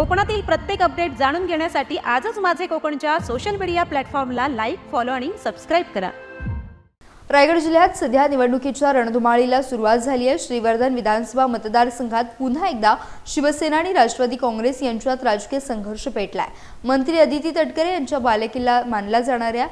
कोकणातील प्रत्येक अपडेट जाणून घेण्यासाठी आजच माझे कोकणच्या सोशल मीडिया प्लॅटफॉर्मला लाईक फॉलो आणि सबस्क्राईब करा. रायगड जिल्ह्यात सध्या निवडणुकीच्या रणधुमाळीला सुरुवात झाली आहे. श्रीवर्धन विधानसभा मतदारसंघात पुन्हा एकदा शिवसेना आणि राष्ट्रवादी काँग्रेस यांच्यात राजकीय संघर्ष पेटलाय. मंत्री अदिती तटकरे यांच्या बालेकिल्ला मानला जाणाऱ्या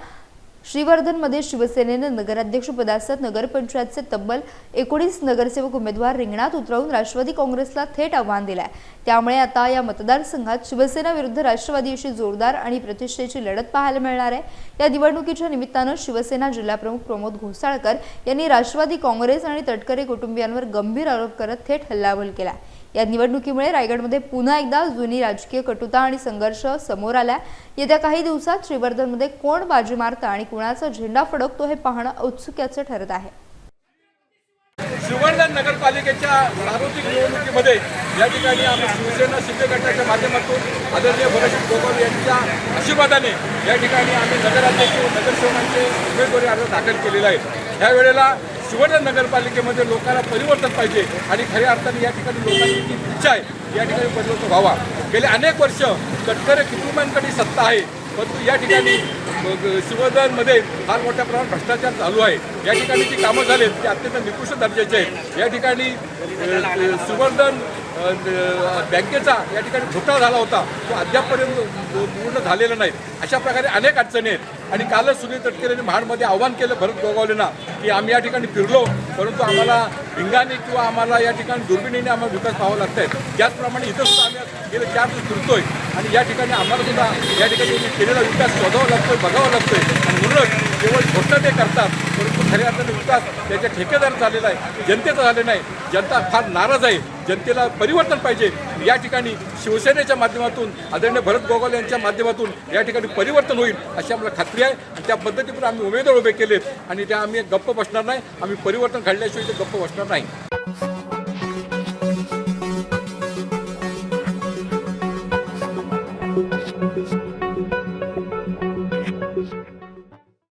श्रीवर्धनमध्ये शिवसेनेनं नगराध्यक्षपदासह नगरपंचायतचे तब्बल एकोणीस नगरसेवक उमेदवार रिंगणात उतरवून राष्ट्रवादी काँग्रेसला थेट आव्हान दिलंय. त्यामुळे आता या मतदारसंघात शिवसेना विरुद्ध राष्ट्रवादी अशी जोरदार आणि प्रतिष्ठेची लढत पाहायला मिळणार आहे. या निवडणुकीच्या निमित्तानं शिवसेना जिल्हाप्रमुख प्रमोद घोसाळकर यांनी राष्ट्रवादी काँग्रेस आणि तटकरे कुटुंबियांवर गंभीर आरोप करत थेट हल्लाबोल केला या निवडणुकीमुळे रायगडमध्ये पुन्हा एकदा जुनी राजकीय कटुता आणि संघर्ष समोर आला येत्या काही दिवसात श्रीवर्धनमध्ये कोण बाजी मारतं आणि कुणाचा झेंडा फडकतो हे पाहणं औत्सुक्याचं ठरत आहे. शिववर्धन नगरपालिकेच्या सार्वत्रिक निवडणुकीमध्ये या ठिकाणी आम्ही शिवसेना शिंदे गटाच्या माध्यमातून आदरणीय भरत गोगावले यांच्या आशीर्वादाने या ठिकाणी आम्ही नगराध्यक्ष नगरसेवकांचे उमेदवारी अर्ज दाखल केलेला आहे. ह्या वेळेला शिववर्धन नगरपालिकेमध्ये लोकांना परिवर्तन पाहिजे आणि खऱ्या अर्थाने या ठिकाणी लोकांची जी इच्छा आहे या ठिकाणी परिवर्तन व्हावा. गेले अनेक वर्ष तटकरे कुटुंबांकडे सत्ता आहे परंतु या ठिकाणी शिवधनमध्ये फार मोठ्या प्रमाणात भ्रष्टाचार चालू आहे. या ठिकाणी जी कामं झालीत ते अत्यंत निकृष्ट दर्जाचे आहेत. या ठिकाणी सुवर्धन शिवर्धन बँकेचा या ठिकाणी घोटाळा झाला होता. तो अद्यापपर्यंत पूर्ण झालेला नाही. अशा प्रकारे अनेक अडचणी आहेत. आणि कालच सुनील तटकरे यांनी महाडमध्ये आव्हान केलं भरत गोगावलेंना की आम्ही या ठिकाणी फिरलो परंतु आम्हाला भिंगाने किंवा आम्हाला या ठिकाणी दुर्बिणीने आम्हाला विकास पाहावा लागत आहे त्याचप्रमाणे इथं सुद्धा आम्ही गेले चार दिवस फिरतोय. आणि या ठिकाणी आम्हाला सुद्धा या ठिकाणी केलेला विकास शोधावा लागतोय बघावा लागतोय. आणि म्हणूनच केवळ घोषणा ते करतात परंतु खऱ्या अर्थाने विकास त्याच्या ठेकेदार झालेला आहे जनतेचा झाले नाही. जनता फार नाराज आहे. जनतेला परिवर्तन पाहिजे. या ठिकाणी शिवसेनेच्या माध्यमातून आदरणीय भरत गोगावले यांच्या माध्यमातून या ठिकाणी परिवर्तन होईल अशी आम्हाला खात्री आहे. आणि त्या पद्धतीने आम्ही उमेदवार उभे केलेत. आणि त्या आम्ही गप्प बसणार नाही. आम्ही परिवर्तन घडल्याशिवाय ते गप्प बसणार नाही.